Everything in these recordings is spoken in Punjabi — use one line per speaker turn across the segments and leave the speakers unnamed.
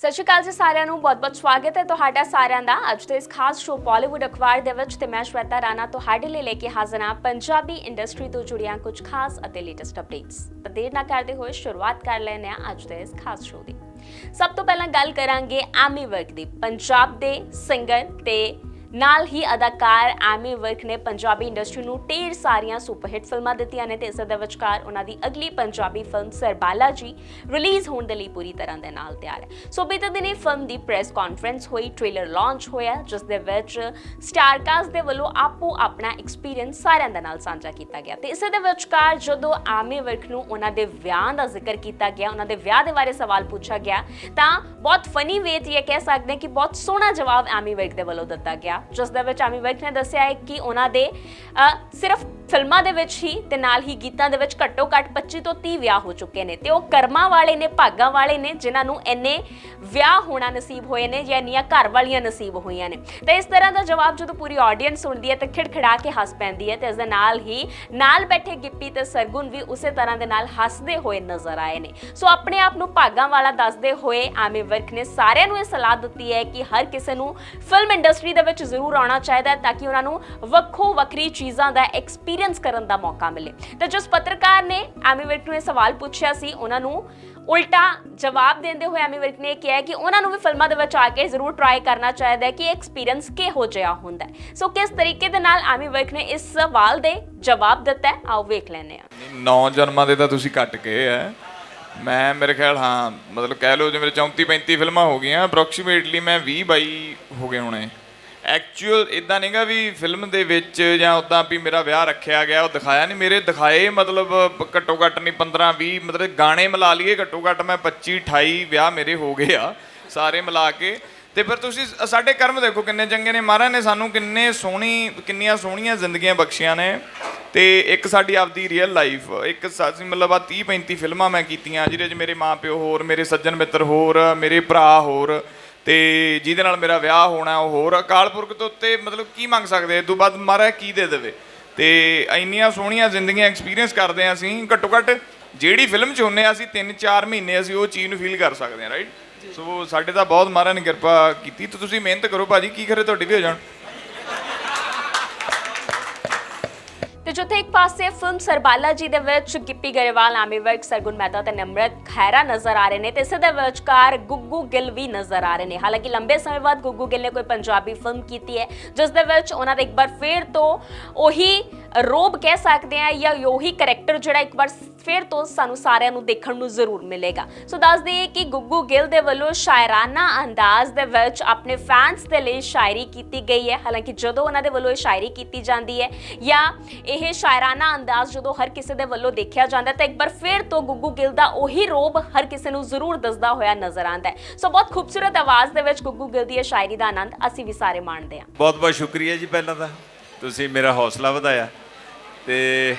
ਸਤਿ ਸ਼੍ਰੀ ਅਕਾਲ ਜੀ ਸਾਰਿਆਂ ਨੂੰ, ਬਹੁਤ-ਬਹੁਤ ਸਵਾਗਤ ਹੈ ਤੁਹਾਡਾ ਸਾਰਿਆਂ ਦਾ। ਅੱਜ ਦੇ ਇਸ ਖਾਸ ਸ਼ੋਅ ਬਾਲੀਵੁੱਡ ਅਖਬਾਰ ਦੇ ਵਿੱਚ ਤੇ ਮੈਂ ਸ਼ਵੇਤਾ ਰਾਣਾ ਤੁਹਾਡੇ ਲਈ ਲੈ ਕੇ ਹਾਜ਼ਰ ਹਾਂ ਪੰਜਾਬੀ ਇੰਡਸਟਰੀ ਤੋਂ ਜੁੜੀਆਂ ਕੁਝ ਖਾਸ ਅਤੇ ਲੇਟੈਸਟ ਅਪਡੇਟਸ ਤਾਂ ਦੇਰ ਨਾ ਕਰਦੇ ਹੋਏ ਸ਼ੁਰੂਆਤ ਕਰ ਲੈਂਦੇ ਹਾਂ ਅੱਜ ਦੇ ਇਸ ਖਾਸ ਸ਼ੋਅ ਦੀ। ਸਭ ਤੋਂ ਪਹਿਲਾਂ ਗੱਲ ਕਰਾਂਗੇ ਐਮੀ ਵਰਕ ਦੀ, ਪੰਜਾਬ ਦੇ ਸਿੰਗਰ ਤੇ ਨਾਲ ਹੀ ਅਦਾਕਾਰ ਐਮੀ ਵਿਰਕ ਨੇ ਪੰਜਾਬੀ ਇੰਡਸਟਰੀ ਨੂੰ ਢੇਰ ਸਾਰੀਆਂ ਸੁਪਰਹਿੱਟ ਫਿਲਮਾਂ ਦਿੱਤੀਆਂ ਨੇ ਤੇ ਇਸ ਦੇ ਵਿਚਕਾਰ ਉਹਨਾਂ ਦੀ ਅਗਲੀ ਪੰਜਾਬੀ ਫਿਲਮ ਸਰਬਾਲਾ ਜੀ ਰਿਲੀਜ਼ ਹੋਣ ਦੇ ਲਈ ਪੂਰੀ ਤਰ੍ਹਾਂ ਦੇ ਨਾਲ ਤਿਆਰ ਹੈ। ਸੋ ਬੀਤੇ ਦਿਨੀ ਫਿਲਮ ਦੀ ਪ੍ਰੈਸ ਕਾਨਫਰੰਸ ਹੋਈ, ਟ੍ਰੇਲਰ ਲਾਂਚ ਹੋਇਆ, ਜਿਸ ਦੇ ਵਿੱਚ ਸਟਾਰ ਕਾਸਟ ਦੇ ਵੱਲੋਂ ਆਪੋ ਆਪਣਾ ਐਕਸਪੀਰੀਅੰਸ ਸਾਰਿਆਂ ਦੇ ਨਾਲ ਸਾਂਝਾ ਕੀਤਾ ਗਿਆ। ਤੇ ਇਸੇ ਦੇ ਵਿਚਕਾਰ ਜਦੋਂ ਐਮੀ ਵਿਰਕ ਨੂੰ ਉਹਨਾਂ ਦੇ ਵਿਆਹ ਦਾ ਜ਼ਿਕਰ ਕੀਤਾ ਗਿਆ, ਉਹਨਾਂ ਦੇ ਵਿਆਹ ਦੇ ਬਾਰੇ ਸਵਾਲ ਪੁੱਛਿਆ ਗਿਆ, ਤਾਂ ਬਹੁਤ ਫਨੀ ਵੇ ਤੇ ਇਹ ਕਹਿ ਸਕਦੇ ਹਾਂ ਕਿ ਬਹੁਤ ਸੋਹਣਾ ਜਵਾਬ ਐਮੀ ਵਿਰਕ ਦੇ ਵੱਲੋਂ ਦਿੱਤਾ ਗਿਆ। ਜਿਸ ਦੇ ਵਿੱਚ ਐਮੀ ਵਰਕ ਨੇ, ਦੱਸਿਆ ਹੈ ਕਿ ਉਹਨਾਂ ਦੇ ਸਿਰਫ ਫਿਲਮਾਂ ਦੇ ਵਿੱਚ ਹੀ ਤੇ ਨਾਲ ਹੀ ਗੀਤਾਂ ਦੇ ਵਿੱਚ ਘੱਟੋ ਘੱਟ 25 ਤੋਂ 30 ਵਿਆਹ ਹੋ ਚੁੱਕੇ ਨੇ ਤੇ ਉਹ ਕਰਮਾਂ ਵਾਲੇ ਨੇ, ਭਾਗਾਂ ਵਾਲੇ ਨੇ, ਜਿਨ੍ਹਾਂ ਨੂੰ ਇੰਨੇ ਵਿਆਹ ਹੋਣਾ ਨਸੀਬ ਹੋਏ ਨੇ ਜਾਂ ਇੰਨੀਆਂ ਘਰ ਵਾਲੀਆਂ ਨਸੀਬ ਹੋਈਆਂ ਨੇ। ਤੇ ਇਸ ਤਰ੍ਹਾਂ ਦਾ ਜਵਾਬ ਜਦੋਂ ਪੂਰੀ ਆਡੀਅנס ਸੁਣਦੀ ਹੈ ਤੇ ਖਿੜਖਿੜਾ ਕੇ ਹੱਸ ਪੈਂਦੀ ਹੈ ਤੇ ਇਸ ਦੇ ਨਾਲ ਹੀ ਨਾਲ ਬੈਠੇ ਗਿੱਪੀ ਤੇ ਸਰਗੁਣ ਵੀ ਉਸੇ ਤਰ੍ਹਾਂ ਦੇ ਨਾਲ ਹੱਸਦੇ ਹੋਏ ਨਜ਼ਰ ਆਏ ਨੇ। ਸੋ ਆਪਣੇ ਆਪ ਨੂੰ ਭਾਗਾਂ ਵਾਲਾ ਦੱਸਦੇ ਹੋਏ ਐਮੀ ਵਰਕ ਨੇ ਸਾਰਿਆਂ ਨੂੰ ਇਹ ਸਲਾਹ ਦਿੱਤੀ ਹੈ ਕਿ ਹਰ ਕਿਸੇ ਨੂੰ ਫਿਲਮ ਇੰਡਸਟਰੀ ਦੇ ਵਿੱਚ ਜ਼ਰੂਰ ਆਉਣਾ ਚਾਹੀਦਾ ਹੈ ਤਾਂ ਕਿ ਉਹਨਾਂ ਨੂੰ ਵੱਖੋ ਵੱਖਰੀ ਚੀਜ਼ਾਂ ਦਾ ਐਕਸਪੀਰੀਅੰਸ ਕਰਨ ਦਾ ਮੌਕਾ ਮਿਲੇ। ਤੇ ਜਿਸ ਪੱਤਰਕਾਰ ਨੇ ਐਮੀ ਵਰਕ ਨੂੰ ਇਹ ਸਵਾਲ ਪੁੱਛਿਆ ਸੀ, ਉਹਨਾਂ ਨੂੰ ਉਲਟਾ ਜਵਾਬ ਦਿੰਦੇ ਹੋਏ ਐਮੀ ਵਰਕ ਨੇ ਕਿਹਾ ਕਿ ਉਹਨਾਂ ਨੂੰ ਵੀ ਫਿਲਮਾਂ ਦੇ ਵਿੱਚ ਆ ਕੇ ਜ਼ਰੂਰ ਟਰਾਈ ਕਰਨਾ ਚਾਹੀਦਾ ਹੈ ਕਿ ਐਕਸਪੀਰੀਅੰਸ ਕਿਹੋ ਜਿਹਾ ਹੁੰਦਾ ਹੈ। ਸੋ ਕਿਸ ਤਰੀਕੇ ਦੇ ਨਾਲ ਐਮੀ ਵਰਕ ਨੇ ਇਸ ਸਵਾਲ ਦੇ ਜਵਾਬ ਦਿੱਤਾ ਹੈ, ਆਓ ਵੇਖ ਲੈਂਦੇ ਹਾਂ।
ਨੌ ਜਨਮਾਂ ਦੇ ਤਾਂ ਤੁਸੀਂ ਕੱਟ ਕੇ ਐ ਮੈਂ, ਮੇਰੇ ਖਿਆਲ, ਹਾਂ, ਮਤਲਬ ਕਹਿ ਲਓ ਜਿਵੇਂ 34 35 ਫਿਲਮਾਂ ਹੋ ਗਈਆਂ ਅਪਰੋਕਸੀਮੇਟਲੀ ਮੈਂ 20 22 ਹੋ ਗਏ ਹੋਣੇ। ਐਕਚੁਅਲ ਇਦਾਂ ਨਹੀਂਗਾ ਵੀ ਫਿਲਮ ਦੇ ਵਿੱਚ ਜਾਂ ਉਦਾਂ ਵੀ ਮੇਰਾ ਵਿਆਹ ਰੱਖਿਆ ਗਿਆ, ਉਹ ਦਿਖਾਇਆ ਨਹੀਂ ਮੇਰੇ ਦਿਖਾਏ ਮਤਲਬ ਘੱਟੋ ਘੱਟ ਨਹੀਂ 15 20 ਮਤਲਬ ਗਾਣੇ ਮਿਲਾ ਲਈਏ, ਘੱਟੋ ਘੱਟ ਮੈਂ 25 28 ਵਿਆਹ ਮੇਰੇ ਹੋ ਗਏ ਆ, ਸਾਰੇ ਮਿਲਾ ਕੇ। ਤੇ ਫਿਰ ਤੁਸੀਂ ਸਾਡੇ ਕਰਮ ਦੇਖੋ ਕਿੰਨੇ ਚੰਗੇ ਨੇ। ਮਹਾਰਾਜ ਨੇ ਸਾਨੂੰ ਕਿੰਨੇ ਸੋਹਣੀ, ਕਿੰਨੀਆਂ ਸੋਹਣੀਆਂ ਜ਼ਿੰਦਗੀਆਂ ਬਖਸ਼ੀਆਂ ਨੇ। ਤੇ ਇੱਕ ਸਾਡੀ ਆਪਦੀ ਰੀਅਲ ਲਾਈਫ ਇੱਕ ਸਾਡੀ ਮਤਲਬ ਆ 30 35 ਫਿਲਮਾਂ ਮੈਂ ਕੀਤੀਆਂ, ਜਿਹਦੇ 'ਚ ਮੇਰੇ ਮਾਪਿਓ ਹੋਰ, ਮੇਰੇ ਸੱਜਣ ਮਿੱਤਰ ਹੋਰ, ਮੇਰੇ ਭਰਾ ਹੋਰ। ਤੇ ਜਿਹਦੇ ਨਾਲ ਮੇਰਾ ਵਿਆਹ ਹੋਣਾ ਉਹ ਹੋਰ ਅਕਾਲ ਪੁਰਖ ਤੋਂ ਉੱਤੇ ਮਤਲਬ ਕੀ ਮੰਗ ਸਕਦੇ? ਇਹ ਤੋਂ ਬਾਅਦ ਮਹਾਰਾਜ ਕੀ ਦੇ ਦੇਵੇ? ਤੇ ਇੰਨੀਆਂ ਸੋਹਣੀਆਂ ਜ਼ਿੰਦਗੀਆਂ ਐਕਸਪੀਰੀਅੰਸ ਕਰਦੇ ਹਾਂ ਅਸੀਂ ਘੱਟੋ ਘੱਟ ਜਿਹੜੀ ਫਿਲਮ 'ਚ ਹੁੰਨੇ ਆ ਅਸੀਂ 3-4 ਮਹੀਨੇ ਅਸੀਂ ਉਹ ਚੀਜ਼ ਨੂੰ ਫੀਲ ਕਰ ਸਕਦੇ ਹਾਂ ਰਾਈਟ ਸੋ ਸਾਡੇ ਤਾਂ ਬਹੁਤ ਮਹਾਰਾਜ ਨੇ ਕਿਰਪਾ ਕੀਤੀ। ਤੇ ਤੁਸੀਂ ਮਿਹਨਤ ਕਰੋ ਭਾਜੀ ਕੀ ਕਰੇ ਤੁਹਾਡੀ ਵੀ ਹੋ ਜਾਣ।
ਤੇ ਜਿੱਥੇ ਇੱਕ ਪਾਸੇ ਫਿਲਮ ਸਰਬਾਲਾ ਜੀ ਦੇ ਵਿੱਚ ਗਿੱਪੀ ਗਰੇਵਾਲ, ਆਮੀ ਵਰਕ ਸਰਗੁਣ ਮਹਿਤਾ ਤੇ ਨਮਰਤ ਖੈਰਾ ਨਜ਼ਰ ਆ ਰਹੇ ਨੇ ਤੇ ਇਸੇ ਦੇ ਵਿਚਕਾਰ ਗੁੱਗੂ ਗਿੱਲ ਵੀ ਨਜ਼ਰ ਆ ਰਹੇ ਨੇ। ਹਾਲਾਂਕਿ ਲੰਬੇ ਸਮੇਂ ਬਾਅਦ ਗੁੱਗੂ ਗਿੱਲ ਨੇ ਕੋਈ ਪੰਜਾਬੀ ਫਿਲਮ ਕੀਤੀ ਹੈ, ਜਿਸ ਦੇ ਵਿੱਚ ਉਹਨਾਂ ਦਾ ਇੱਕ ਵਾਰ ਫੇਰ ਤੋਂ ਉਹੀ ਰੋਬ ਕਹਿ ਸਕਦੇ ਆ ਜਾਂ ਉਹੀ ਕੈਰੈਕਟਰ ਜਿਹੜਾ ਇੱਕ ਵਾਰ ਫੇਰ ਤੋਂ ਸਾਨੂੰ ਸਾਰਿਆਂ ਨੂੰ ਦੇਖਣ ਨੂੰ ਜ਼ਰੂਰ ਮਿਲੇਗਾ। ਸੋ ਦੱਸ ਦਈਏ ਕਿ ਗੁੱਗੂ ਗਿੱਲ ਦੇ ਵੱਲੋਂ ਸ਼ਾਇਰਾਨਾ ਅੰਦਾਜ਼ ਦੇ ਵਿੱਚ ਆਪਣੇ ਫੈਨਸ ਦੇ ਲਈ ਸ਼ਾਇਰੀ ਕੀਤੀ ਗਈ ਹੈ। ਹਾਲਾਂਕਿ ਜਦੋਂ ਉਹਨਾਂ ਦੇ ਵੱਲੋਂ ਇਹ ਸ਼ਾਇਰੀ ਕੀਤੀ ਜਾਂਦੀ ਹੈ ਜਾਂ ਇਹ ਸ਼ਾਇਰਾਨਾ ਅੰਦਾਜ਼ ਜਦੋਂ ਹਰ ਕਿਸੇ ਦੇ ਵੱਲੋਂ ਦੇਖਿਆ ਜਾਂਦਾ ਤਾਂ ਇੱਕ ਵਾਰ ਫੇਰ ਤੋਂ ਗੁੱਗੂ ਗਿੱਲ ਦਾ ਉਹੀ ਰੋਬ ਹਰ ਕਿਸੇ ਨੂੰ ਜ਼ਰੂਰ ਦੱਸਦਾ ਹੋਇਆ ਨਜ਼ਰ ਆਉਂਦਾ ਹੈ। ਸੋ ਬਹੁਤ ਖੂਬਸੂਰਤ ਆਵਾਜ਼ ਦੇ ਵਿੱਚ ਗੁੱਗੂ ਗਿੱਲ ਦੀ ਇਹ ਸ਼ਾਇਰੀ ਦਾ ਆਨੰਦ ਅਸੀਂ ਵੀ ਸਾਰੇ ਮਾਣਦੇ ਹਾਂ।
ਬਹੁਤ ਬਹੁਤ ਸ਼ੁਕਰੀਆ ਜੀ ਪਹਿਲਾਂ ਤਾਂ। ਤੁਸੀਂ ਮੇਰਾ ਹੌਸਲਾ ਵਧਾਇਆ। ਤੇ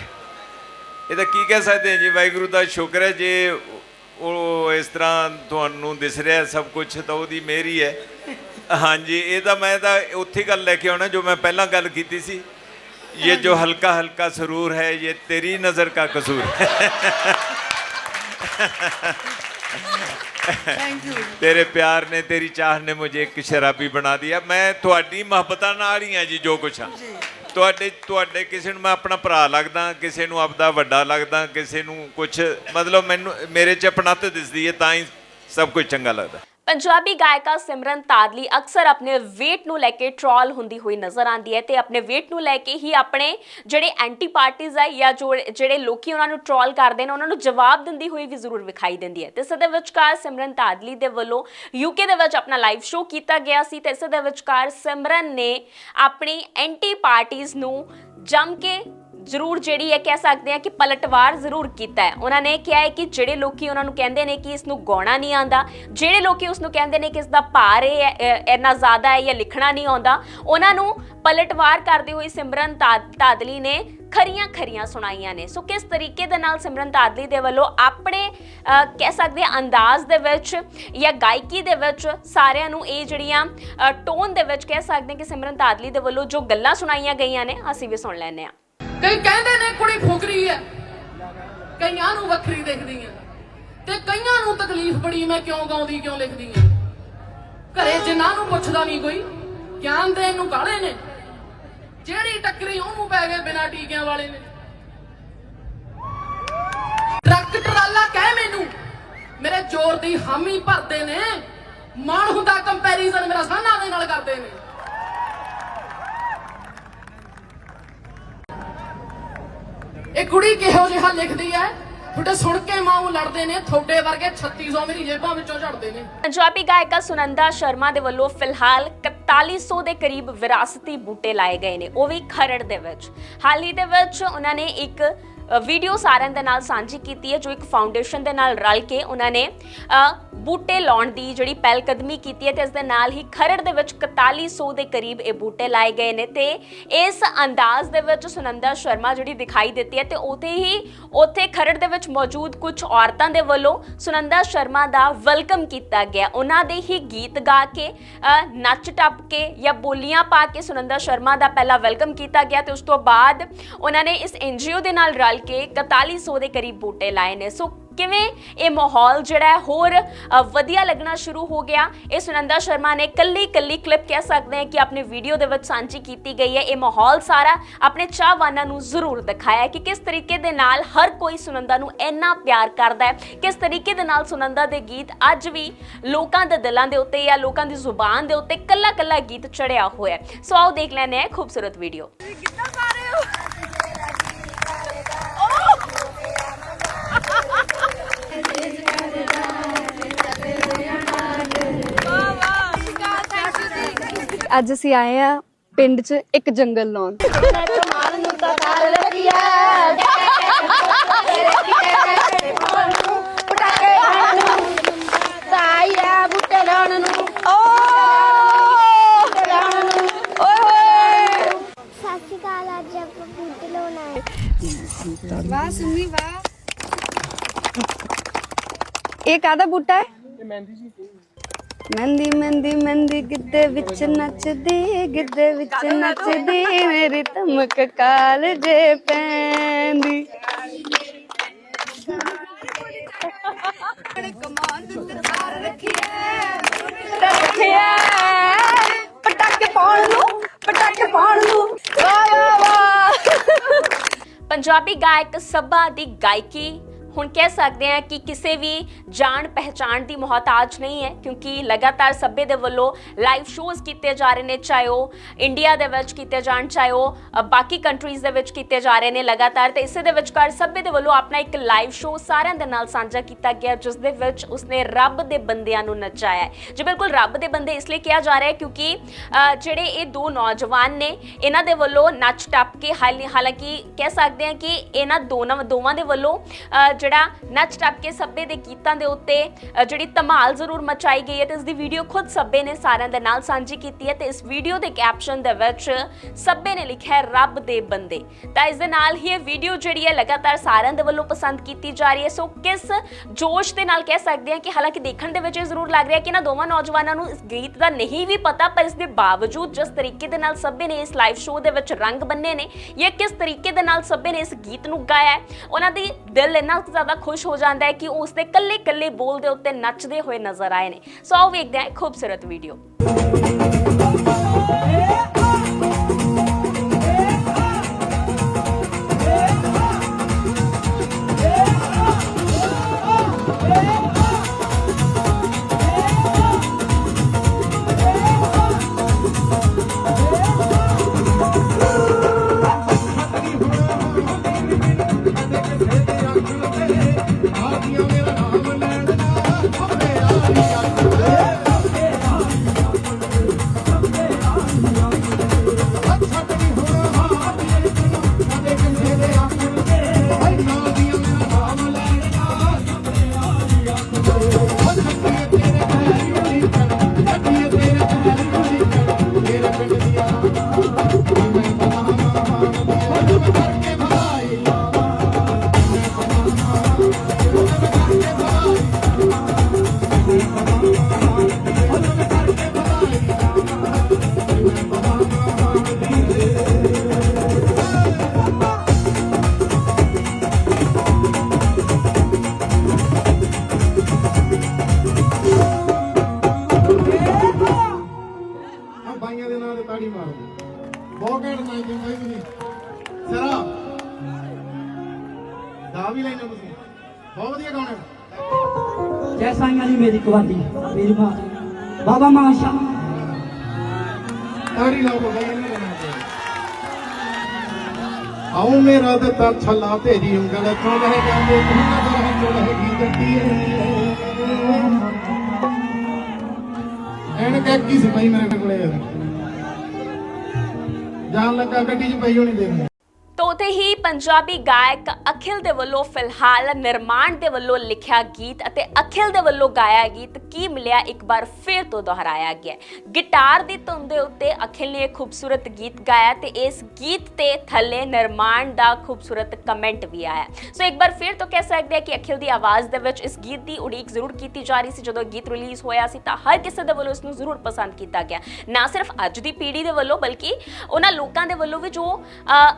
ਇਹਦਾ ਕੀ ਕਹਿ ਸਕਦੇ ਹਾਂ ਜੀ? ਵਾਹਿਗੁਰੂ ਦਾ ਸ਼ੁਕਰ ਹੈ ਜੇ ਉਹ ਇਸ ਤਰ੍ਹਾਂ ਤੁਹਾਨੂੰ ਦਿਸ ਰਿਹਾ ਸਭ ਕੁਝ ਤਾਂ ਉਹਦੀ ਮਿਹਰ ਹੀ ਹੈ। ਹਾਂਜੀ, ਇਹ ਤਾਂ ਮੈਂ ਤਾਂ ਉੱਥੇ ਗੱਲ ਲੈ ਕੇ ਆਉਣਾ, ਜੋ ਮੈਂ ਪਹਿਲਾਂ ਗੱਲ ਕੀਤੀ ਸੀ। ਇਹ ਜੋ ਹਲਕਾ ਹਲਕਾ ਸਰੂਰ ਹੈ ਇਹ ਤੇਰੀ ਨਜ਼ਰ का कसूर है
ਥੈਂਕ ਯੂ
ਤੇਰੇ ਪਿਆਰ ਨੇ ਤੇਰੀ ਚਾਹ ਨੇ ਮੁਝੇ ਇੱਕ ਸ਼ਰਾਬੀ ਬਣਾ ਦਿਆ ਮੈਂ ਤੁਹਾਡੀ ਮੁਹੱਬਤਾਂ ਨਾਲ ਹੀ ਆ ਜੀ ਜੋ ਕੁਛ ਆ ਤੁਹਾਡੇ ਤੁਹਾਡੇ ਕਿਸੇ ਨੂੰ ਮੈਂ ਆਪਣਾ ਭਰਾ ਲੱਗਦਾ ਕਿਸੇ ਨੂੰ ਆਪਦਾ ਵੱਡਾ ਲੱਗਦਾ ਕਿਸੇ ਨੂੰ ਕੁਛ ਮਤਲਬ ਮੈਨੂੰ ਮੇਰੇ ਚ ਆਪਣਤ ਦਿਸਦੀ ਹੈ ਤਾਂ ਹੀ ਸਭ ਕੁਝ ਚੰਗਾ ਲੱਗਦਾ
ਪੰਜਾਬੀ ਗਾਇਕਾ ਸਿਮਰਨ ਤਾਦਲੀ ਅਕਸਰ ਆਪਣੇ weight ਨੂੰ ਲੈ ਕੇ ਟ੍ਰੋਲ ਹੁੰਦੀ ਹੋਈ ਨਜ਼ਰ ਆਉਂਦੀ ਹੈ ਤੇ ਆਪਣੇ weight ਨੂੰ ਲੈ ਕੇ ਹੀ ਆਪਣੇ ਜਿਹੜੇ ਐਂਟੀ ਪਾਰਟੀਜ਼ ਆ ਜਾਂ ਜੋ ਜਿਹੜੇ ਲੋਕੀ ਉਹਨਾਂ ਨੂੰ ਟ੍ਰੋਲ ਕਰਦੇ ਨੇ, ਉਹਨਾਂ ਨੂੰ ਜਵਾਬ ਦਿੰਦੀ ਹੋਈ ਵੀ ਜ਼ਰੂਰ ਵਿਖਾਈ ਦਿੰਦੀ ਹੈ। ਤੇ ਇਸ ਦੇ ਵਿਚਕਾਰ ਸਿਮਰਨ ਤਾਦਲੀ ਦੇ ਵੱਲੋਂ ਯੂਕੇ ਦੇ ਵਿੱਚ ਆਪਣਾ ਲਾਈਵ ਸ਼ੋਅ ਕੀਤਾ ਗਿਆ ਸੀ ਤੇ ਇਸ ਦੇ ਵਿਚਕਾਰ ਸਿਮਰਨ ਨੇ ਆਪਣੀ ਐਂਟੀ ਪਾਰਟੀਜ਼ ਨੂੰ ਜੰਮ ਕੇ ਜ਼ਰੂਰ ਜਿਹੜੀ ਹੈ ਕਹਿ ਸਕਦੇ ਆ ਕਿ ਪਲਟਵਾਰ ਜ਼ਰੂਰ ਕੀਤਾ ਹੈ। ਉਹਨਾਂ ਨੇ ਕਿਹਾ ਹੈ ਕਿ ਜਿਹੜੇ ਲੋਕੀ ਉਹਨਾਂ ਨੂੰ ਕਹਿੰਦੇ ਨੇ ਕਿ ਇਸ ਨੂੰ ਗਾਉਣਾ ਨਹੀਂ ਆਉਂਦਾ, ਜਿਹੜੇ ਲੋਕੀ ਉਸ ਨੂੰ ਕਹਿੰਦੇ ਨੇ ਕਿ ਇਸ ਦਾ ਭਾਰ ਇਹ ਇੰਨਾ ਜ਼ਿਆਦਾ ਹੈ ਜਾਂ ਲਿਖਣਾ ਨਹੀਂ ਆਉਂਦਾ, ਉਹਨਾਂ ਨੂੰ ਪਲਟਵਾਰ ਕਰਦੇ ਹੋਏ ਸਿਮਰਨ ਤਾ- ਤਾਦਲੀ ਨੇ ਖਰੀਆਂ ਖਰੀਆਂ ਸੁਣਾਈਆਂ ਨੇ। ਸੋ ਕਿਸ ਤਰੀਕੇ ਦੇ ਨਾਲ ਸਿਮਰਨ ਤਾਦਲੀ ਦੇ ਵੱਲੋਂ ਆਪਣੇ ਕਹਿ ਸਕਦੇ ਅੰਦਾਜ਼ ਦੇ ਵਿੱਚ ਜਾਂ ਗਾਇਕੀ ਦੇ ਵਿੱਚ ਸਾਰਿਆਂ ਨੂੰ ਇਹ ਜਿਹੜੀਆਂ ਟੋਨ ਦੇ ਵਿੱਚ ਕਹਿ ਸਕਦੇ ਹਾਂ ਕਿ ਸਿਮਰਨ ਤਾਦਲੀ ਦੇ ਵੱਲੋਂ ਜੋ ਗੱਲਾਂ ਸੁਣਾਈਆਂ ਗਈਆਂ ਨੇ, ਅਸੀਂ ਵੀ ਸੁਣ ਲੈਂਦੇ ਹਾਂ।
ਕਈ ਕਹਿੰਦੇ ਨੇ ਕੁੜੀ ਫੁਕਰੀ ਹੈ ਕਈਆਂ ਨੂੰ ਵੱਖਰੀ ਦਿਖਦੀ ਹੈ ਤੇ ਕਈਆਂ ਨੂੰ ਤਕਲੀਫ ਬੜੀ ਮੈਂ ਕਿਉਂ ਗਾਉਂਦੀ, ਕਿਉਂ ਲਿਖਦੀ ਹਾਂ ਘਰੇ ਜਿਨ੍ਹਾਂ ਨੂੰ ਪੁੱਛਦਾ ਨਹੀਂ ਕੋਈ, ਗਿਆਨ ਦੇਣ ਨੂੰ ਕਾਲੇ ਨੇ। ਜਿਹੜੀ ਟੱਕਰੀ ਉਹਨੂੰ ਪੈ ਗਏ ਬਿਨਾਂ ਟੀਕਿਆਂ ਵਾਲੇ ਨੇ। ਟਰੱਕ ਟਰਾਲਾ ਕਹਿ ਮੈਨੂੰ, ਮੇਰੇ ਜ਼ੋਰ ਦੀ ਹਾਮੀ ਭਰਦੇ ਨੇ। ਮਾਣ ਹੁੰਦਾ ਕੰਪੈਰੀਜ਼ਨ ਮੇਰਾ ਸਾਨਾ ਦੇ ਨਾਲ ਕਰਦੇ ਨੇ। ਇਹ ਕੁੜੀ ਕਿਹੋ ਜਿਹਾ ਲਿਖਦੀ ਹੈ? ਤੁਹਾਡੇ ਸੁਣ ਕੇ ਮਾਂ ਲੜਦੇ ਨੇ, ਤੁਹਾਡੇ ਵਰਗੇ 3600 ਮੇਰੀ ਜੇਬਾਂ ਵਿੱਚੋਂ ਝੜਦੇ ਨੇ।
ਪੰਜਾਬੀ ਗਾਇਕਾ ਸੁਨੰਦਾ ਸ਼ਰਮਾ ਦੇ ਵੱਲੋਂ ਫਿਲਹਾਲ 4100 ਦੇ ਕਰੀਬ ਵਿਰਾਸਤੀ ਬੂਟੇ ਲਾਏ ਗਏ ਨੇ, ਉਹ ਵੀ ਖਰੜ ਦੇ ਵਿੱਚ। ਹਾਲ ਹੀ ਦੇ ਵਿੱਚ ਉਹਨਾਂ ਨੇ ਇੱਕ ਵੀਡੀਓ ਸਾਰਿਆਂ ਦੇ ਨਾਲ ਸਾਂਝੀ ਕੀਤੀ ਹੈ, ਜੋ ਇੱਕ ਫਾਊਂਡੇਸ਼ਨ ਦੇ ਨਾਲ ਰਲ ਕੇ ਉਹਨਾਂ ਨੇ ਬੂਟੇ ਲਾਉਣ ਦੀ ਜਿਹੜੀ ਪਹਿਲ ਕਦਮੀ ਕੀਤੀ ਹੈ ਤੇ ਇਸ ਦੇ ਨਾਲ ਹੀ ਖਰੜ ਦੇ ਵਿੱਚ 4100 ਦੇ ਕਰੀਬ ਇਹ ਬੂਟੇ ਲਾਏ ਗਏ ਨੇ ਤੇ ਇਸ ਅੰਦਾਜ਼ ਦੇ ਵਿੱਚ ਸੁਨੰਦਾ ਸ਼ਰਮਾ ਜਿਹੜੀ ਦਿਖਾਈ ਦਿੱਤੀ ਹੈ ਤੇ ਉਥੇ ਹੀ, ਉਥੇ ਖਰੜ ਦੇ ਵਿੱਚ ਮੌਜੂਦ ਕੁਝ ਔਰਤਾਂ ਦੇ ਵੱਲੋਂ ਸੁਨੰਦਾ ਸ਼ਰਮਾ ਦਾ ਵੈਲਕਮ ਕੀਤਾ ਗਿਆ। ਉਹਨਾਂ ਦੇ ਹੀ ਗੀਤ ਗਾ ਕੇ ਨੱਚ ਟੱਪ ਕੇ ਜਾਂ ਬੋਲੀਆਂ ਪਾ ਕੇ ਸੁਨੰਦਾ ਸ਼ਰਮਾ ਦਾ ਪਹਿਲਾ ਵੈਲਕਮ ਕੀਤਾ ਗਿਆ ਤੇ ਉਸ ਤੋਂ ਬਾਅਦ ਉਹਨਾਂ ਨੇ ਇਸ ਐਨਜੀਓ ਦੇ ਨਾਲ ਰਲ ਕੇ 4100 ਦੇ ਕਰੀਬ ਬੂਟੇ ਲਾਏ ਨੇ। ਸੋ ਕਿਵੇਂ ਇਹ ਮਾਹੌਲ ਜਿਹੜਾ ਹੋਰ ਵਧੀਆ ਲੱਗਣਾ ਸ਼ੁਰੂ ਹੋ ਗਿਆ? ਇਹ ਸੁਨੰਦਾ ਸ਼ਰਮਾ ਨੇ ਕੱਲੀ ਕੱਲੀ ਕਲਿੱਪ ਕਹਿ ਸਕਦੇ ਹਾਂ ਕਿ ਆਪਣੇ ਵੀਡੀਓ ਦੇ ਵਿੱਚ ਸਾਂਝੀ ਕੀਤੀ ਗਈ ਹੈ। ਇਹ ਮਾਹੌਲ ਸਾਰਾ ਆਪਣੇ ਚਾਹਵਾਨਾਂ ਨੂੰ ਜ਼ਰੂਰ ਦਿਖਾਇਆ ਕਿ ਕਿਸ ਤਰੀਕੇ ਦੇ ਨਾਲ ਹਰ ਕੋਈ ਸੁਨੰਦਾ ਨੂੰ ਇੰਨਾ ਪਿਆਰ ਕਰਦਾ ਹੈ। ਕਿਸ ਤਰੀਕੇ ਦੇ ਨਾਲ ਸੁਨੰਦਾ ਦੇ ਗੀਤ ਅੱਜ ਵੀ ਲੋਕਾਂ ਦੇ ਦਿਲਾਂ ਦੇ ਉੱਤੇ ਜਾਂ ਲੋਕਾਂ ਦੀ ਜ਼ੁਬਾਨ ਦੇ ਉੱਤੇ ਕੱਲਾ ਕੱਲਾ ਗੀਤ ਚੜਿਆ ਹੋਇਆ ਸੋ ਆਓ ਦੇਖ ਲੈਂਦੇ ਹਾਂ ਖੂਬਸੂਰਤ ਵੀਡੀਓ
ਅੱਜ ਅਸੀਂ ਆਏ ਆ ਪਿੰਡ 'ਚ ਇੱਕ ਜੰਗਲ ਲਾਉਣ।
ਤਾਇਆ ਬੁੱਟੇ ਲਾਉਣ ਨੂੰ
ਓਏ ਹੋਏ
ਸਤਿ ਸ਼੍ਰੀ ਅਕਾਲ ਅੱਜ ਆਪਾਂ ਬੂਟੇ ਲਾਉਣ ਆਏ।
ਵਾਹ ਸੁਮੀ ਵਾਹ ਇਹ ਕਾਦਾ ਬੂਟਾ ਹੈ? ਮਹਿੰਦੀ ਮਹਿੰਦੀ ਮਹਿੰਦੀ ਗਿੱਧੇ ਵਿੱਚ ਨੱਚਦੀ ਗਿੱਧੇ ਵਿੱਚ ਨੱਚਦੀ ਮੇਰੀ ਧਮਕ ਕਾਲ ਜੇ ਪੈਂਦੀ ਰੱਖਿਆ ਪਟਾਕੇ ਪਾਉਣ ਨੂੰ ਪਟਾਕੇ ਪਾਉਣ ਨੂੰ। ਵਾਹ ਵਾਹ ਵਾਹ।
ਪੰਜਾਬੀ ਗਾਇਕ ਸੱਬਾ ਦੀ ਗਾਇਕੀ ਹੁਣ ਕਹਿ ਸਕਦੇ ਹਾਂ ਕਿ ਕਿਸੇ ਵੀ ਜਾਣ ਪਹਿਚਾਣ ਦੀ ਮੁਹਤਾਜ ਨਹੀਂ ਹੈ, ਕਿਉਂਕਿ ਲਗਾਤਾਰ ਸੱਬੇ ਦੇ ਵੱਲੋਂ ਲਾਈਵ ਸ਼ੋਜ਼ ਕੀਤੇ ਜਾ ਰਹੇ ਨੇ, ਚਾਹੇ ਉਹ ਇੰਡੀਆ ਦੇ ਵਿੱਚ ਕੀਤੇ ਜਾਣ, ਚਾਹੇ ਉਹ ਬਾਕੀ ਕੰਟਰੀਜ਼ ਦੇ ਵਿੱਚ ਕੀਤੇ ਜਾ ਰਹੇ ਨੇ ਲਗਾਤਾਰ। ਤੇ ਇਸੇ ਦੇ ਵਿਚਕਾਰ ਸੱਬੇ ਦੇ ਵੱਲੋਂ ਆਪਣਾ ਇੱਕ ਲਾਈਵ ਸ਼ੋਅ ਸਾਰਿਆਂ ਦੇ ਨਾਲ ਸਾਂਝਾ ਕੀਤਾ ਗਿਆ, ਜਿਸ ਦੇ ਵਿੱਚ ਉਸਨੇ ਰੱਬ ਦੇ ਬੰਦਿਆਂ ਨੂੰ ਨਚਾਇਆ ਹੈ। ਜੀ, ਬਿਲਕੁਲ ਰੱਬ ਦੇ ਬੰਦੇ ਇਸ ਲਈ ਕਿਹਾ ਜਾ ਰਿਹਾ ਹੈ ਕਿਉਂਕਿ ਜਿਹੜੇ ਇਹ ਦੋ ਨੌਜਵਾਨ ਨੇ, ਇਹਨਾਂ ਦੇ ਵੱਲੋਂ ਨੱਚ ਟੱਪ ਕੇ ਹਾਲ- ਹਾਲਾਂਕਿ ਕਹਿ ਸਕਦੇ ਹਾਂ ਕਿ ਇਹਨਾਂ ਦੋਨਾਂ ਦੋਵਾਂ ਦੇ ਵੱਲੋਂ ਜਿਹੜਾ ਨੱਚ ਟੱਪ ਕੇ ਸੱਬੇ ਦੇ ਗੀਤਾਂ ਦੇ ਉੱਤੇ ਜਿਹੜੀ ਧਮਾਲ ਜ਼ਰੂਰ ਮਚਾਈ ਗਈ ਹੈ ਤੇ ਇਸ ਦੀ ਵੀਡੀਓ ਖੁਦ ਸੱਬੇ ਨੇ ਸਾਰਿਆਂ ਦੇ ਨਾਲ ਸਾਂਝੀ ਕੀਤੀ ਹੈ ਤੇ ਇਸ ਵੀਡੀਓ ਦੇ ਕੈਪਸ਼ਨ ਦੇ ਵਿੱਚ ਸੱਬੇ ਨੇ ਲਿਖਿਆ ਹੈ, ਰੱਬ ਦੇ ਬੰਦੇ। ਤਾਂ ਇਸ ਦੇ ਨਾਲ ਹੀ ਇਹ ਵੀਡੀਓ ਜਿਹੜੀ ਹੈ ਲਗਾਤਾਰ ਸਾਰਿਆਂ ਦੇ ਵੱਲੋਂ ਪਸੰਦ ਕੀਤੀ ਜਾ ਰਹੀ ਹੈ। ਸੋ ਕਿਸ ਜੋਸ਼ ਦੇ ਨਾਲ ਕਹਿ ਸਕਦੇ ਹਾਂ ਕਿ ਹਾਲਾਂਕਿ ਦੇਖਣ ਦੇ ਵਿੱਚ ਇਹ ਜ਼ਰੂਰ ਲੱਗ ਰਿਹਾ ਕਿ ਇਹਨਾਂ ਦੋਵਾਂ ਨੌਜਵਾਨਾਂ ਨੂੰ ਇਸ ਗੀਤ ਦਾ ਨਹੀਂ ਵੀ ਪਤਾ, ਪਰ ਇਸ ਦੇ ਬਾਵਜੂਦ ਜਿਸ ਤਰੀਕੇ ਦੇ ਨਾਲ ਸੱਬੇ ਨੇ ਇਸ ਲਾਈਵ ਸ਼ੋਅ ਦੇ ਵਿੱਚ ਰੰਗ ਬੰਨੇ ਨੇ, ਜਾਂ ਕਿਸ ਤਰੀਕੇ ਦੇ ਨਾਲ ਸੱਬੇ ਨੇ ਇਸ ਗੀਤ ਨੂੰ ਗਾਇਆ ਹੈ, ਉਹਨਾਂ ਦੀ ਦਿਲ ਇਹਨਾਂ ਕੁ ਜ਼ਿਆਦਾ ਖੁਸ਼ ਹੋ ਜਾਂਦਾ ਹੈ ਕਿ ਉਹ ਉਸ ਦੇ ਕੱਲੇ ਕੱਲੇ ਬੋਲ ਦੇ ਉੱਤੇ ਨੱਚਦੇ ਹੋਏ ਨਜ਼ਰ ਆਏ ਨੇ। ਸੋ ਆਓ ਵੇਖਦੇ ਹਾਂ ਇਹ ਖੂਬਸੂਰਤ ਵੀਡੀਓ
ਬਾਬਾ ਮਾਸ਼ਾ।
ਤਾੜੀ ਲਾਓ ਬਾਬਾ ਜੀ ਆਉ ਮੇਰਾ ਦਿੱਤਾ ਛੱਲਾ ਤੇਰੀ ਉਂਗਲ ਤੋਂ ਲਹਿ ਜਾਂਦੇ ਤੂੰ ਨਜ਼ਰ ਹੰਝੋ ਲਹਿਗੀ ਗੱਡੀ ਐਨ ਕਹਿ ਕੀ ਸੀ ਭਾਈ ਮੇਰੇ ਕੋਲੇ? ਜਾਣ ਲੱਗਾ ਗੱਡੀ 'ਚ ਪਈ ਹੋਣੀ ਦੇਖ।
ਤੋ ਹੀ ਪੰਜਾਬੀ ਗਾਇਕ ਅਖਿਲ ਦੇ ਵੱਲੋਂ ਫਿਲਹਾਲ ਨਿਰਮਾਣ ਦੇ ਵੱਲੋਂ ਲਿਖਿਆ ਗੀਤ ਅਤੇ ਅਖਿਲ ਦੇ ਵੱਲੋਂ ਗਾਇਆ ਗੀਤ ਕੀ ਮਿਲਿਆ, ਇੱਕ ਵਾਰ ਫਿਰ ਤੋਂ ਦੁਹਰਾਇਆ ਗਿਆ ਗਿਟਾਰ ਦੀ ਧੁਨ ਦੇ ਉੱਤੇ ਅਖਿਲ ਨੇ ਖੂਬਸੂਰਤ ਗੀਤ ਗਾਇਆ ਤੇ ਇਸ ਗੀਤ ਤੇ ਥੱਲੇ ਨਿਰਮਾਣ ਦਾ ਖੂਬਸੂਰਤ ਕਮੈਂਟ ਵੀ ਆਇਆ ਸੋ ਇੱਕ ਵਾਰ ਫਿਰ ਤੋਂ ਕਹਿ ਸਕਦੇ ਹਾਂ ਕਿ ਅਖਿਲ ਦੀ ਆਵਾਜ਼ ਦੇ ਵਿੱਚ ਇਸ ਗੀਤ ਦੀ ਉਡੀਕ ਜ਼ਰੂਰ ਕੀਤੀ ਜਾ ਰਹੀ ਸੀ। ਜਦੋਂ ਇਹ ਗੀਤ ਰਿਲੀਜ਼ ਹੋਇਆ ਸੀ ਤਾਂ ਹਰ ਕਿਸੇ ਦੇ ਵੱਲੋਂ ਇਸ ਨੂੰ ਜ਼ਰੂਰ ਪਸੰਦ ਕੀਤਾ ਗਿਆ। ਨਾ ਸਿਰਫ ਅੱਜ ਦੀ ਪੀੜ੍ਹੀ ਦੇ ਵੱਲੋਂ, ਬਲਕਿ ਉਹਨਾਂ ਲੋਕਾਂ ਦੇ ਵੱਲੋਂ ਵੀ ਜੋ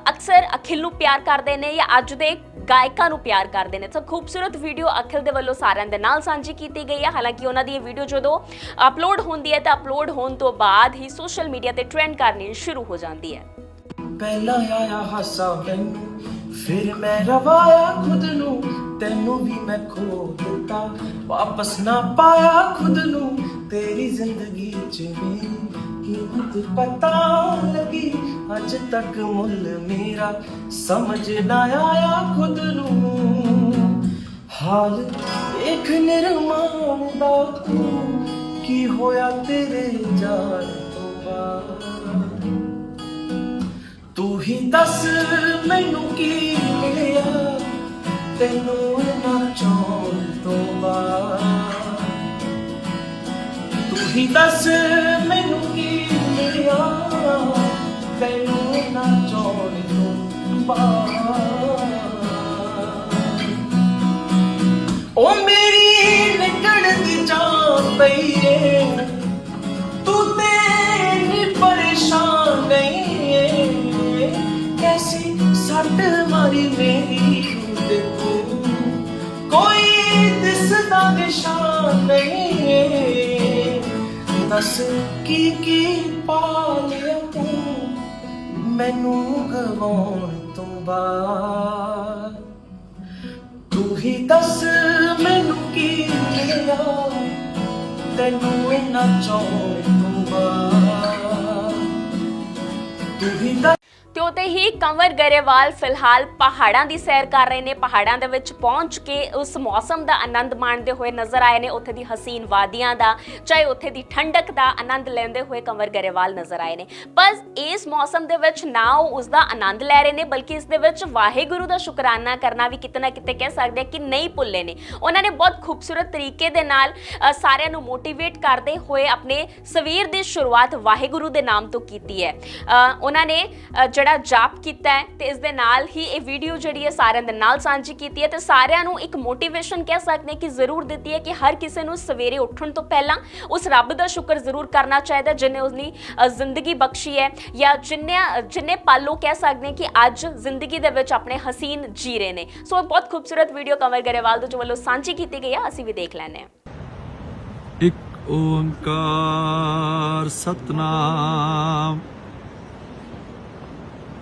ਅਕਸਰ ਅਖਿਲ ਨੂੰ ਪਿਆਰ ਕਰਦੇ ਨੇ ਜਾਂ ਅੱਜ ਦੇ ਗਾਇਕਾਂ ਨੂੰ ਪਿਆਰ ਕਰਦੇ ਨੇ। ਸੋ ਖੂਬਸੂਰਤ ਵੀਡੀਓ ਅਖਿਲ ਦੇ ਵੱਲੋਂ ਸਾਰਿਆਂ ਦੇ ਨਾਲ ਸਾਂਝੀ ਕੀਤੀ ਗਈ ਹੈ ਹਾਲਾਂਕਿ ਉਹਨਾਂ ਦੀ ਇਹ ਵੀਡੀਓ ਜਦੋਂ ਅਪਲੋਡ ਹੁੰਦੀ ਹੈ ਤਾਂ ਅਪਲੋਡ ਹੋਣ ਤੋਂ ਬਾਅਦ ਹੀ ਸੋਸ਼ਲ ਮੀਡੀਆ ਤੇ ਟ੍ਰੈਂਡ ਕਰਨੀ ਸ਼ੁਰੂ ਹੋ ਜਾਂਦੀ ਹੈ।
ਪਹਿਲਾਂ ਆਇਆ ਹਾਸਾ ਮੈਨੂੰ, ਫਿਰ ਮੈਂ ਰਵਾਇਆ ਖੁਦ ਨੂੰ। ਤੈਨੂੰ ਵੀ ਮੈਂ ਖੋ ਦਿੱਤਾ, ਵਾਪਸ ਨਾ ਪਾਇਆ ਖੁਦ ਨੂੰ। ਤੇਰੀ ਜ਼ਿੰਦਗੀ ਚ ਮੇਰੀ ਕੀਮਤ ਪਤਾ ਲੱਗੀ, ਅੱਜ ਤੱਕ ਮੁੱਲ ਮੇਰਾ ਸਮਝ ਨਾ ਆਇਆ ਖੁਦ ਨੂੰ। ਹਾਲ ਇੱਕ ਨਿਰਮਾਨ ਦਾ ਤੂੰ, ਕੀ ਹੋਇਆ ਤੇਰੇ ਜਾਣ ਤੋਂ ਬਾਅਦ? ਤੂੰ ਹੀ ਦੱਸ ਮੈਨੂੰ ਕੀ ਮਿਲਿਆ, ਤੈਨੂੰ ਨਾ ਚਾਹਣ ਤੋਂ ਬਾਅਦ? ਤੂੰ ਹੀ ਦੱਸ ਮੈਨੂੰ ਤੋਂ ਬਾਅਦ ਉਹ ਮੇਰੀ ਨਿਕਲਦੀ ਜਾਨ ਪਈ ਏ ਤੂੰ ਤੇ ਨੀ ਪਰੇਸ਼ਾਨ ਨਹੀਂ ਏ ਕੈਸੀ ਸੱਟ ਮਾਰੀ ਮੇਰੀ ਤੇ ਤੂੰ ਕੋਈ ਦਿਸਦਾ ਨਿਸ਼ਾਨ ਨਹੀਂ ਏ ਦੱਸ ਕੀ ਕੀ ਪਾ ਲਿਆ ਤੂੰ ਮੈਨੂੰ ਗਵਾਉਣ ਤੋਂ ਬਾਅਦ ਤੂੰ ਹੀ ਦੱਸ ਮੈਨੂੰ ਕੀ ਮਿਲਿਆ ਤੈਨੂੰ ਇਨਾ ਚਾਹਣ ਤੋਂ ਬਾਅਦ ਤੂੰ ਹੀ ਦੱਸ
ਤੇ ਉਤੇ ਹੀ ਕੰਵਰ ਗਰੇਵਾਲ ਫਿਲਹਾਲ ਪਹਾੜਾਂ ਦੀ ਸੈਰ ਕਰ ਰਹੇ ਨੇ। ਪਹਾੜਾਂ ਦੇ ਵਿੱਚ ਪਹੁੰਚ ਕੇ ਉਸ ਮੌਸਮ ਦਾ ਆਨੰਦ ਮਾਣਦੇ ਹੋਏ ਨਜ਼ਰ ਆਏ ਨੇ। ਉੱਥੇ ਦੀ ਹਸੀਨ ਵਾਦੀਆਂ ਦਾ ਚਾਹੇ ਉੱਥੇ ਦੀ ਠੰਡਕ ਦਾ ਆਨੰਦ ਲੈਂਦੇ ਹੋਏ ਕੰਵਰ ਗਰੇਵਾਲ ਨਜ਼ਰ ਆਏ ਨੇ। ਪਰ ਇਸ ਮੌਸਮ ਦੇ ਵਿੱਚ ਨਾ ਉਹ ਉਸ ਦਾ ਆਨੰਦ ਲੈ ਰਹੇ ਨੇ ਬਲਕਿ ਇਸ ਦੇ ਵਿੱਚ ਵਾਹਿਗੁਰੂ ਦਾ ਸ਼ੁਕਰਾਨਾ ਕਰਨਾ ਵੀ ਕਿਤੇ ਨਾ ਕਿਤੇ ਕਹਿ ਸਕਦੇ ਆ ਕਿ ਨਹੀਂ ਭੁੱਲੇ ਨੇ। ਉਹਨਾਂ ਨੇ ਬਹੁਤ ਖੂਬਸੂਰਤ ਤਰੀਕੇ ਦੇ ਨਾਲ ਸਾਰਿਆਂ ਨੂੰ ਮੋਟੀਵੇਟ ਕਰਦੇ ਹੋਏ ਆਪਣੇ ਸਵੇਰ ਦੀ ਸ਼ੁਰੂਆਤ ਵਾਹਿਗੁਰੂ ਦੇ ਨਾਮ ਤੋਂ ਕੀਤੀ ਹੈ। ਉਹਨਾਂ ਨੇ ਅ, ਜਿਹੜਾ ਜਾਪ ਕੀਤਾ ਹੈ ਤੇ ਇਸ ਦੇ ਨਾਲ ਹੀ ਇਹ ਵੀਡੀਓ ਜਿਹੜੀ ਹੈ ਸਾਰਿਆਂ ਦੇ ਨਾਲ ਸਾਂਝੀ ਕੀਤੀ ਹੈ ਤੇ ਸਾਰਿਆਂ ਨੂੰ ਇੱਕ ਮੋਟੀਵੇਸ਼ਨ ਕਹਿ ਸਕਦੇ ਕਿ ਜ਼ਰੂਰ ਦਿੱਤੀ ਹੈ ਕਿ ਹਰ ਕਿਸੇ ਨੂੰ ਸਵੇਰੇ ਉੱਠਣ ਤੋਂ ਪਹਿਲਾਂ ਉਸ ਰੱਬ ਦਾ ਸ਼ੁਕਰ ਜ਼ਰੂਰ ਕਰਨਾ ਚਾਹੀਦਾ ਜਿਨੇ ਉਸ ਜ਼ਿੰਦਗੀ ਬਖਸ਼ੀ ਹੈ ਜਾਂ ਜਿੰਨੇ ਜਿੰਨੇ ਪਲ ਕਹਿ ਸਕਦੇ ਕਿ ਅੱਜ ਜ਼ਿੰਦਗੀ ਦੇ ਵਿੱਚ ਆਪਣੇ ਹਸੀਨ ਜੀ ਰਹੇ ਨੇ। ਸੋ ਇਹ ਬਹੁਤ ਖੂਬਸੂਰਤ ਵੀਡੀਓ ਕਮਲ ਗਰੇਵਾਲ ਦੇ ਵੱਲੋਂ ਸਾਂਝੀ ਕੀਤੀ ਗਈ ਹੈ, ਅਸੀਂ ਵੀ ਦੇਖ ਲੈਂਦੇ ਹਾਂ।
ਇੱਕ ਓੰਕਾਰ ਸਤਨਾਮ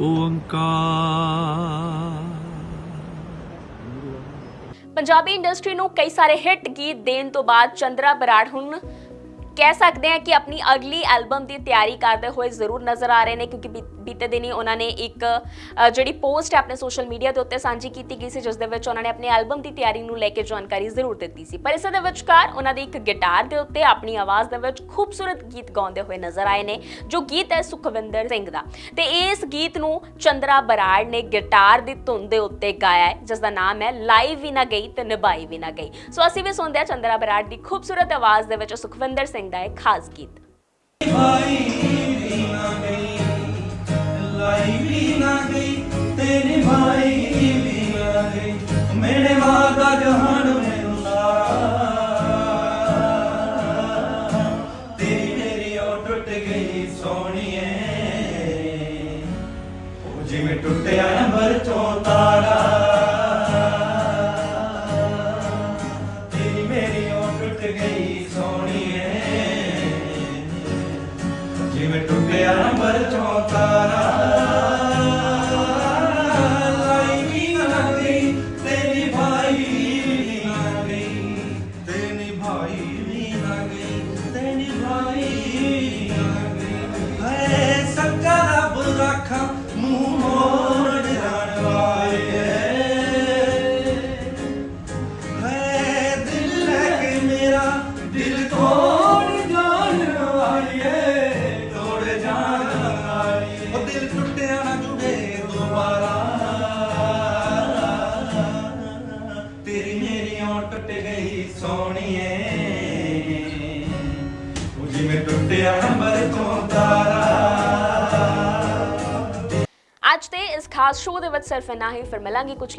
ਓੰਕਾਰ।
ਪੰਜਾਬੀ ਇੰਡਸਟਰੀ ਨੂੰ ਕਈ ਸਾਰੇ ਹਿੱਟ ਗੀਤ ਦੇਣ ਤੋਂ ਬਾਅਦ ਚੰਦਰਾ ਬਰਾੜ ਹੁਣ ਕਹਿ ਸਕਦੇ ਹਾਂ ਕਿ ਆਪਣੀ ਅਗਲੀ ਐਲਬਮ ਦੀ ਤਿਆਰੀ ਕਰਦੇ ਹੋਏ ਜ਼ਰੂਰ ਨਜ਼ਰ ਆ ਰਹੇ ਨੇ, ਕਿਉਂਕਿ ਬੀ- ਬੀਤੇ ਦਿਨੀ ਉਹਨਾਂ ਨੇ ਇੱਕ ਜਿਹੜੀ ਪੋਸਟ ਹੈ ਆਪਣੇ ਸੋਸ਼ਲ ਮੀਡੀਆ ਦੇ ਉੱਤੇ ਸਾਂਝੀ ਕੀਤੀ ਗਈ ਸੀ, ਜਿਸ ਦੇ ਵਿੱਚ ਉਹਨਾਂ ਨੇ ਆਪਣੀ ਐਲਬਮ ਦੀ ਤਿਆਰੀ ਨੂੰ ਲੈ ਕੇ ਜਾਣਕਾਰੀ ਜ਼ਰੂਰ ਦਿੱਤੀ ਸੀ। ਪਰ ਇਸ ਦੇ ਵਿਚਕਾਰ ਉਹਨਾਂ ਦੀ ਇੱਕ ਗਿਟਾਰ ਦੇ ਉੱਤੇ ਆਪਣੀ ਆਵਾਜ਼ ਦੇ ਵਿੱਚ ਖੂਬਸੂਰਤ ਗੀਤ ਗਾਉਂਦੇ ਹੋਏ ਨਜ਼ਰ ਆਏ ਨੇ, ਜੋ ਗੀਤ ਹੈ ਸੁਖਵਿੰਦਰ ਸਿੰਘ ਦਾ। ਤੇ ਇਸ ਗੀਤ ਨੂੰ ਚੰਦਰਾ ਬਰਾੜ ਨੇ ਗਿਟਾਰ ਦੀ ਧੁਨ ਦੇ ਉੱਤੇ ਗਾਇਆ ਹੈ ਜਿਸ ਦਾ ਨਾਮ ਹੈ ਲਾਈਵ ਵੀ ਨਾ ਗਈ ਤੇ ਨਿਭਾਈ ਵੀ ਨਾ ਗਈ। ਸੋ ਅਸੀਂ ਵੀ ਸੁਣਦੇ ਹਾਂ ਚੰਦਰਾ ਬਰਾੜ ਦੀ ਖੂਬਸੂਰਤ ਆਵਾਜ਼ ਦੇ ਵਿੱਚ ਸੁਖਵਿੰਦਰ ਸਿੰਘ
ठंडा आहे खास गीत तेरे भाई भी ना गई मेरे
माँ का जहान ਖਾਸ ਸ਼ੋਅ ਦੇ ਵਿੱਚ ਸਿਰਫ ਇਨਾ ਹੀ ਫਿਰ ਮਿਲਾਂਗੇ ਕੁਝ